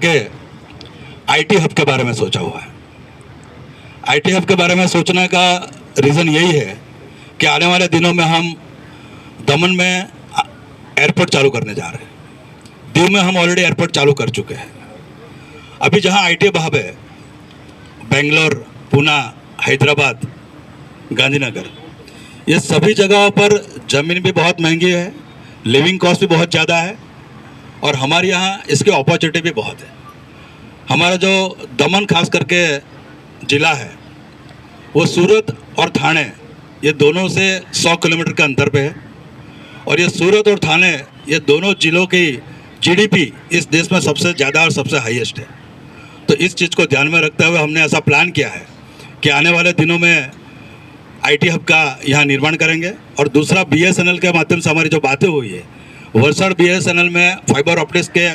करके IT hub के बारे में सोचा हुआ है। आईटी हब के बारे में सोचने का रीज़न यही है कि आने वाले दिनों में हम दमन में एयरपोर्ट चालू करने जा रहे हैं। दीव में हम ऑलरेडी एयरपोर्ट चालू कर चुके हैं। अभी जहाँ आई टी हब है, बेंगलोर पूना हैदराबाद, गांधीनगर, ये सभी जगहों पर ज़मीन भी बहुत महँगी है लिविंग कॉस्ट भी बहुत ज़्यादा है। और हमारे यहाँ इसकी अपॉर्चुनिटी भी बहुत है। हमारा जो दमन खास करके ज़िला है, वो सूरत और थाने, ये दोनों से 100 किलोमीटर के अंतर पे है। और ये सूरत और थाने, ये दोनों जिलों की जीडीपी इस देश में सबसे ज़्यादा और सबसे हाईएस्ट है। तो इस चीज़ को ध्यान में रखते हुए हमने ऐसा प्लान किया है कि आने वाले दिनों में आईटी हब का यहाँ निर्माण करेंगे। और दूसरा बीएसएनएल के माध्यम से हमारी जो बातें हुई है वलसाड़ बी एस में फाइबर ऑप्टिक्स के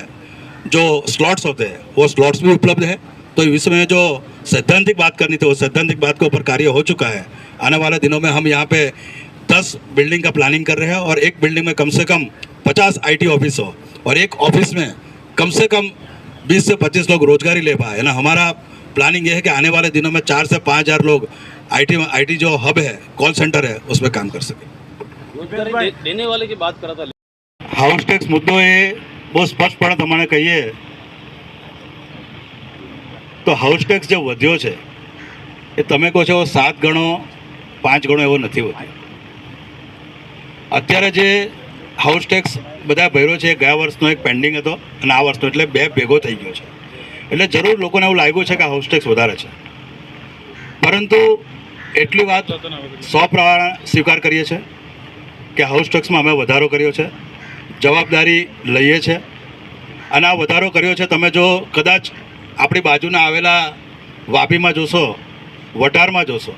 जो स्लॉट्स होते हैं, वो स्लॉट्स भी उपलब्ध है। तो इसमें जो सैद्धांतिक बात करनी थी, वो सैद्धांतिक बात के ऊपर कार्य हो चुका है। आने वाले दिनों में हम यहाँ पे दस बिल्डिंग का प्लानिंग कर रहे हैं और एक बिल्डिंग में कम से कम पचास आईटी ऑफ़िस हो और एक ऑफ़िस में कम से कम बीस से पच्चीस लोग रोजगारी ले पाए। ना हमारा प्लानिंग ये है कि आने वाले दिनों में चार से पाँच हज़ार लोग आईटी आईटी जो हब है कॉल सेंटर है, उसमें काम कर सके। देने वाले की बात करा था હાઉસ ટેક્સ મુદ્દો એ બહુ સ્પષ્ટપણે તમને કહીએ તો હાઉસ ટેક્સ જે વધ્યો છે એ તમે કહો છો સાત ગણો પાંચ ગણો એવો નથી વધ્યો. અત્યારે જે હાઉસ ટેક્સ બધા ભર્યો છે ગયા વર્ષનો એક પેન્ડિંગ હતો અને આ વર્ષનો એટલે બે ભેગો થઈ ગયો છે. એટલે જરૂર લોકોને એવું લાગ્યું છે કે હાઉસ ટેક્સ વધારે છે. પરંતુ એટલી વાત સો પ્રમાણે સ્વીકાર કરીએ છીએ કે હાઉસ ટેક્સમાં અમે વધારો કર્યો છે. જવાબદારી લઈએ છે. અને આ વધારો કર્યો છે તમે જો કદાચ આપણી બાજુના આવેલા વાપીમાં જોશો વટારમાં જોશો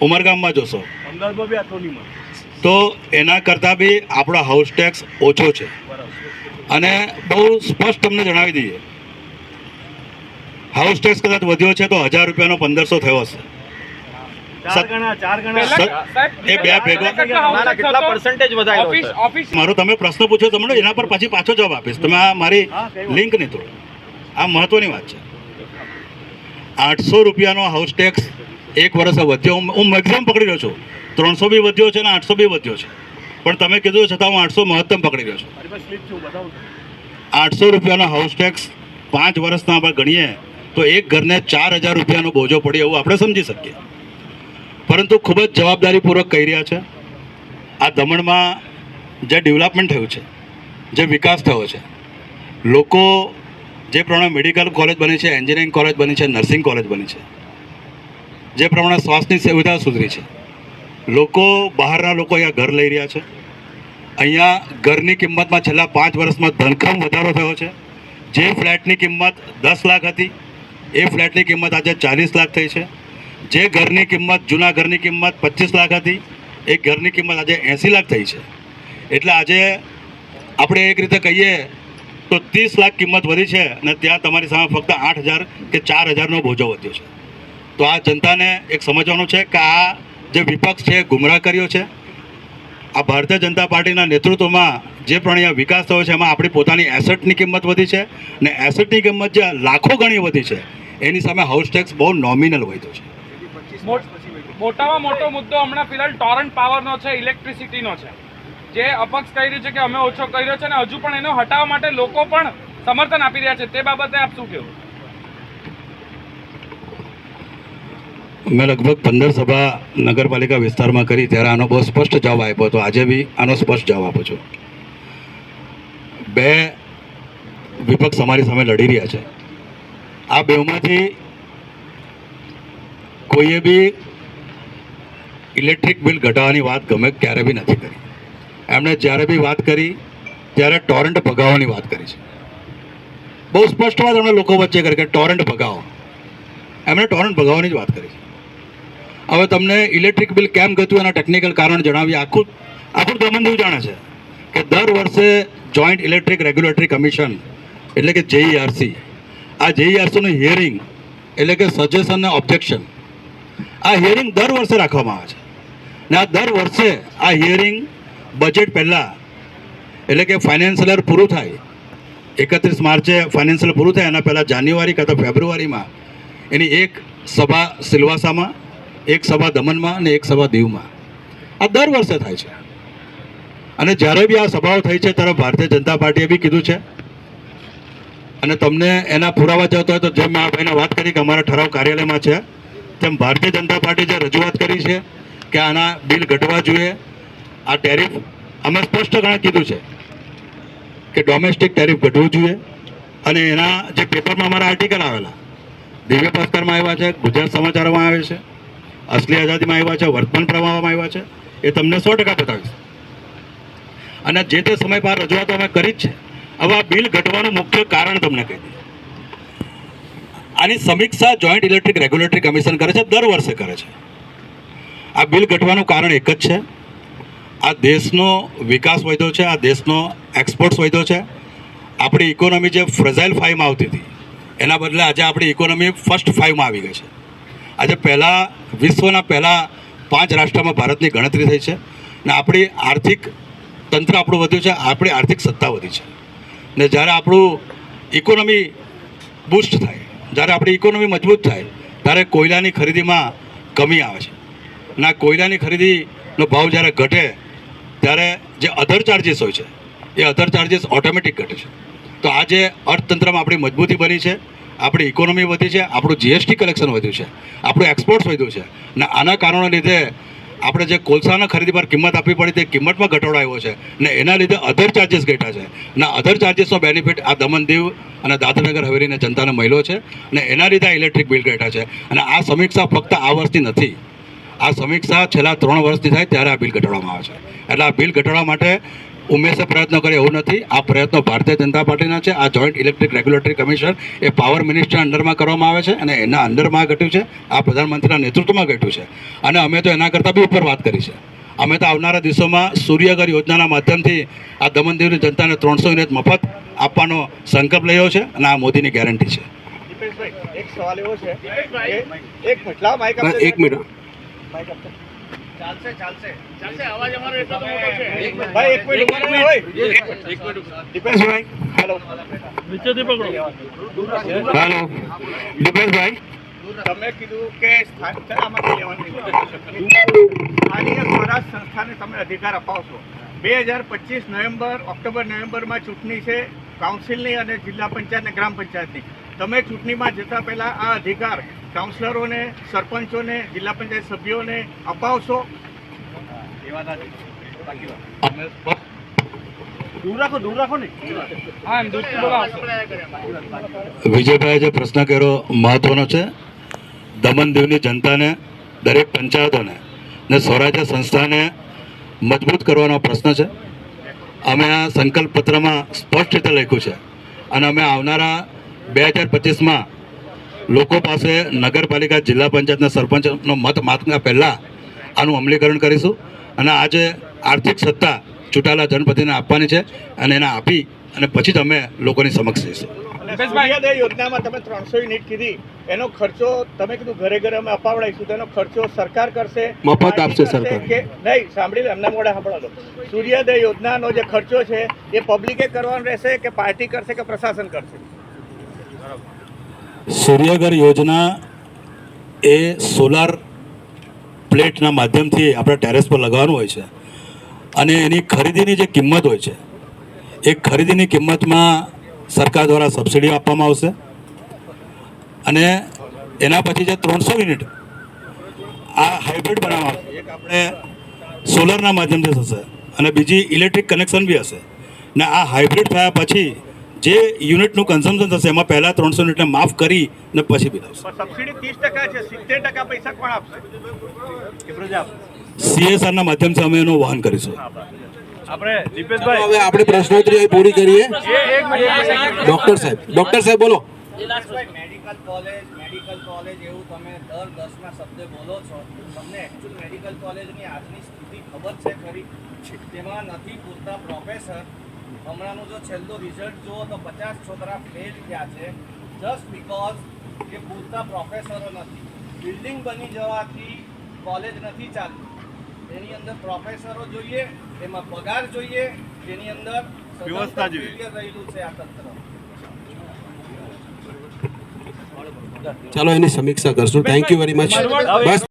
ઉમરગામમાં જોશો તો એના કરતાં બી આપણો હાઉસ ટેક્સ ઓછો છે. અને બહુ સ્પષ્ટ તમને જણાવી દઈએ. હાઉસ ટેક્સ કદાચ વધ્યો છે તો હજાર રૂપિયાનો પંદરસો થયો હશે. મારો તમે પ્રશ્ન પૂછો તમને એના પર પછી પાછો જવાબ આપીશ. તમે આ મારી લિંક નહીં તોડો. આ મહત્વની વાત છે. આઠસો રૂપિયાનો હાઉસ ટેક્સ એક વર્ષ વધ્યો. હું- મેક્સિમમ પકડી રહ્યો છું. ત્રણસો બી વધ્યો છે અને આઠસો બી વધ્યો છે. પણ તમે કીધું છતાં હું આઠસો મહત્તમ પકડી રહ્યો છું. મારી પાસે સ્લીપ છે હું બતાવું છું. આઠસો રૂપિયાનો હાઉસ ટેક્સ પાંચ વર્ષના આપણે ગણીએ તો એક ઘરને ચાર હજાર રૂપિયાનો બોજો પડે એવું આપણે સમજી શકીએ. પરંતુ ખૂબ જ જવાબદારીપૂર્વક કહી રહ્યા છે, આ દમણમાં જે ડેવલપમેન્ટ થયું છે, જે વિકાસ થયો છે, લોકો જે પ્રમાણે મેડિકલ કોલેજ બની છે એન્જિનિયરિંગ કોલેજ બની છે નર્સિંગ કોલેજ બની છે, જે પ્રમાણે શ્વાસની સુવિધા સુધરી છે, લોકો બહારના લોકો અહીંયા ઘર લઈ રહ્યા છે, અહીંયા ઘરની કિંમતમાં છેલ્લા પાંચ વર્ષમાં ધનખમ વધારો થયો છે, જે ફ્લેટની કિંમત દસ લાખ હતી, એ ફ્લેટની કિંમત આજે ચાલીસ લાખ થઈ છે જે ઘરની કિંમત, જૂના ઘરની કિંમત પચીસ લાખ હતી, એ ઘરની કિંમત આજે એંસી લાખ થઈ છે. એટલે આજે આપણે એક રીતે કહીએ તો ત્રીસ લાખ કિંમત વધી છે અને ત્યાં તમારી સામે ફક્ત આઠ હજાર કે ચાર હજારનો બોજો વધ્યો છે. તો આ જનતાને એક સમજવાનું છે કે આ જે વિપક્ષ છે ગુમરાહ કર્યો છે. આ ભારતીય જનતા પાર્ટીના નેતૃત્વમાં જે પણ વિકાસ થયો છે, એમાં આપણી પોતાની એસેટની કિંમત વધી છે અને એસેટની કિંમત જે લાખો ગણી વધી છે, એની સામે હાઉસ ટેક્સ બહુ નોમિનલ વધ્યો છે. મોટામાં મોટો મુદ્દો હમણાં ફિલહાલ ટોરન્ટ પાવરનો છે ઇલેક્ટ્રિસિટીનો છે. જે અપક્ષ કહી રહ્યું છે કે અમે ઓછો કર્યો છે અને હજુ પણ એનો હટાવવા માટે લોકો પણ સમર્થન આપી રહ્યા છે. તે બાબતે આપ શું કહેવું? મેં લગભગ પંદર સભા નગરપાલિકા વિસ્તારમાં કરી, ત્યારે આનો બહુ સ્પષ્ટ જવાબ આપ્યો હતો. આજે બી આનો સ્પષ્ટ જવાબ આપું છું. બે વિપક્ષ અમારી સામે લડી રહ્યા છે. આ બેમાંથી કોઈએ બી ઇલેક્ટ્રિક બિલ ઘટાડવાની વાત ગમે ક્યારે બી નથી કરી. એમણે જ્યારે બી વાત કરી, ત્યારે ટોરન્ટ ભગાવવાની વાત કરી છે. બહુ સ્પષ્ટ વાત એમણે લોકો વચ્ચે કરી કે ટોરન્ટ ભગાવો. એમણે ટોરન્ટ ભગાવવાની જ વાત કરી છે. હવે તમને ઇલેક્ટ્રિક બિલ કેમ ગતું એના ટેકનિકલ કારણ જણાવી આખું આખું દમણ જાણે છે કે દર વર્ષે જોઈન્ટ ઇલેક્ટ્રિક રેગ્યુલેટરી કમિશન એટલે કે જેઈઆરસી આ જેઈઆરસીનું હિયરિંગ એટલે કે સજેશન ને ઓબ્જેક્શન આ હિયરિંગ દર વર્ષે રાખવામાં આવે છે. ને આ દર વર્ષે આ હિયરિંગ બજેટ પહેલાં એટલે કે ફાઇનાન્શિયલ પૂરું થાય, એકત્રીસ માર્ચે ફાઇનાન્શિયલ પૂરું થાય, એના પહેલાં જાન્યુઆરી કાં ફેબ્રુઆરીમાં એની એક સભા સિલવાસામાં, એક સભા દમણમાં અને એક સભા દીવમાં. આ દર વર્ષે થાય છે. અને જ્યારે બી આ સભાઓ થઈ છે ત્યારે ભારતીય જનતા પાર્ટીએ બી કીધું છે. અને તમને એના પુરાવા જતો હોય તો જેમ મેં આ ભાઈને વાત કરી કે અમારા ઠરાવ કાર્યાલયમાં છે તેમ ભારતીય જનતા પાર્ટી જે રજૂઆત કરી છે કે આના બિલ ઘટવા જોઈએ, આ ટેરિફ અમે સ્પષ્ટ સ્પષ્ટપણે કીધું છે કે ડોમેસ્ટિક ટેરિફ ઘટવું જોઈએ અને એના જે પેપરમાં અમારા આર્ટિકલ આવેલા, દિવ્ય ભાસ્કરમાં આવ્યા છે, ગુજરાત સમાચારમાં આવે છે, અસલી આઝાદીમાં આવ્યા છે, વર્તમાન પ્રવાહમાં આવ્યા છે, એ તમને સો ટકા બતાવીશ. અને જે તે સમય પર રજૂઆતો અમે કરી જ છે, હવે આ બિલ ઘટવાનું મુખ્ય કારણ તમને કહી દઈએ. આની સમીક્ષા જોઈન્ટ ઇલેક્ટ્રિક રેગ્યુલેટરી કમિશન કરે છે, દર વર્ષે કરે છે. આ બિલ ઘટવાનું કારણ એક જ છે. આ દેશનો વિકાસ વધ્યો છે, આ દેશનો એક્સપોર્ટ્સ વધ્યો છે. આપણી ઇકોનોમી જે ફ્રઝાઇલ ફાઇવમાં આવતી હતી, એના બદલે આજે આપણી ઇકોનોમી ફર્સ્ટ ફાઇવમાં આવી ગઈ છે. આજે પહેલાં વિશ્વના પહેલાં પાંચ રાષ્ટ્રમાં ભારતની ગણતરી થઈ છે ને આપણી આર્થિક તંત્ર આપણું વધ્યું છે, આપણી આર્થિક સત્તા વધી છે. ને જ્યારે આપણું ઇકોનોમી બૂસ્ટ થાય જ્યારે આપણી ઇકોનોમી મજબૂત થાય, ત્યારે કોયલાની ખરીદીમાં કમી આવે છે. ના કોયલાની ખરીદીનો ભાવ જ્યારે ઘટે, ત્યારે જે અધર ચાર્જીસ હોય છે, એ અધર ચાર્જીસ ઓટોમેટિક ઘટે છે. તો આજે અર્થતંત્રમાં આપણી મજબૂતી બની છે, આપણી ઇકોનોમી વધી છે, આપણું જીએસટી કલેક્શન વધ્યું છે, આપણું એક્સપોર્ટ્સ વધ્યું છે ને આના કારણો લીધે આપણે જે કોલસાના ખરીદી પર કિંમત આપવી પડી તે કિંમતમાં ઘટાડો આવ્યો છે ને એના લીધે અધર ચાર્જીસ ઘટ્યા છે. ને અધર ચાર્જિસનો બેનિફિટ આ દમણ દીવ અને દાદરનગર હવેલીને જનતાને મળ્યો છે ને એના લીધે આ ઇલેક્ટ્રિક બિલ ઘટ્યા છે. અને આ સમીક્ષા ફક્ત આ વર્ષની નથી. આ સમીક્ષા છેલ્લા ત્રણ વર્ષથી થાય ત્યારે આ બિલ ઘટાડવામાં આવે છે. એટલે આ બિલ ઘટાડવા માટે ઉમેશે પ્રયત્નો કરે એવું નથી. આ પ્રયત્નો ભારતીય જનતા પાર્ટીના છે. આ જોઈન્ટ ઇલેક્ટ્રિક રેગ્યુલેટરી કમિશન એ પાવર મિનિસ્ટર અંડરમાં કરવામાં આવે છે અને એના અંડરમાં ઘટ્યું છે. આ પ્રધાનમંત્રીના નેતૃત્વમાં ઘટ્યું છે. અને અમે તો એના કરતાં બી ઉપર વાત કરી છે. અમે તો આવનારા દિવસોમાં સૂર્યઘર યોજનાના માધ્યમથી આ દમણ દીવની જનતાને ત્રણસો યુનિટ મફત આપવાનો સંકલ્પ લેવો છે અને આ મોદીની ગેરંટી છે. એક સવાલ એવો છે એક મિનિટ ચાલશે ચાલશે. ચાલશે અવાજ અમારો એટલો તો મોટો છે. ભાઈ એક મિનિટ ઊભા રહો, ઓય. દીપેશભાઈ હેલો. હાલો. દીપેશભાઈ. તમે કીધું કે આમાંથી લેવાનું. સ્વરાજ સંસ્થાને તમે અધિકાર અપાવશો બે હજાર પચીસ નવેમ્બર ઓક્ટોબર નવેમ્બરમાં ચૂંટણી છે કાઉન્સિલની અને જિલ્લા પંચાયત અને ગ્રામ પંચાયતની. તમે ચૂંટણીમાં જતા પહેલા આ અધિકાર કાઉન્સિલરોને સરપંચોને જિલ્લા પંચાયત સભ્યોને અપાવશો. વિજયભાઈએ જે પ્રશ્ન કર્યો મહત્વનો છે દમણ દીવની જનતાને દરેક પંચાયતોને ને સ્વરાજ્ય સંસ્થાને મજબૂત કરવાનો પ્રશ્ન છે. અમે આ સંકલ્પ પત્રમાં સ્પષ્ટ રીતે લખ્યું છે અને અમે આવનારા બે હજાર પચીસમાં લોકો પાસે નગરપાલિકા જિલ્લા પંચાયતના સરપંચનો મત માતના પહેલાં આનું અમલીકરણ કરીશું અને આજે આર્થિક સત્તા ચૂંટાયેલા જનપ્રતિને આપવાની છે અને એને આપી અને પછી જ અમે લોકોની સમક્ષ જઈશું. યોજનામાં તમે ત્રણસો યુનિટ કીધી. એનો ખર્ચો તમે કીધું ઘરે ઘરે અમે અપાવડાઈશું તેનો ખર્ચો સરકાર કરશે? મફત આપશે સરકાર. કે નહીં? સાંભળી એમના મોઢે સાંભળો સૂર્યોદય યોજનાનો જે ખર્ચો છે એ પબ્લિકે કરવાનો રહેશે કે પાર્ટી કરશે કે પ્રશાસન કરશે? સૂર્યઘર યોજના એ સોલાર પ્લેટના માધ્યમથી આપણે ટેરેસ પર લગાવવાનું હોય છે. અને એની ખરીદીની જે કિંમત હોય છે, એ ખરીદીની કિંમતમાં સરકાર દ્વારા સબસિડી આપવામાં આવશે. અને એના પછી જે ત્રણસો યુનિટ આ હાઇબ્રિડ બનાવવામાં એક આપણે સોલરના માધ્યમથી થશે અને બીજી ઇલેક્ટ્રિક કનેક્શન બી હશે. ને આ હાઇબ્રિડ થયા પછી જે યુનિટનું કન્ઝમ્પશન થશે એમાં પહેલાં ત્રણસો યુનિટને માફ કરી ને પછી બી થશે સબસિડી ત્રીસ ટકા છે સિત્તેર ટકા પૈસા કોણ આપશે સીએસઆરના માધ્યમથી અમે એનું વહન કરીશું આપણે દીપેશભાઈ હવે આપણે પ્રશ્નોત્તરી અહીં પૂરી કરીએ ડોક્ટર સાહેબ ડોક્ટર સાહેબ બોલો મેડિકલ કોલેજ મેડિકલ કોલેજ એવું તમે દર દસના શબ્દે બોલો છો તમને એકચ્યુઅલ મેડિકલ કોલેજની આજની સ્થિતિ ખબર છે ખરી તેમાં નથી પૂરતા પ્રોફેસર હમણાંનું જો છેલ્લું રિઝલ્ટ જુઓ તો પચાસ છોકરા ફેલ થયા છે જસ્ટ બીકોઝ કે પૂરતા પ્રોફેસરો નથી. બિલ્ડિંગ બની જવાથી કોલેજ નથી ચાલતી. એની અંદર પ્રોફેસરો જોઈએ એમાં પગાર જોઈએ તેની અંદર વ્યવસ્થા જોઈએ. રહેલું છે આ તંત્ર. ચાલો એની સમીક્ષા કરશું. Thank you very much bus.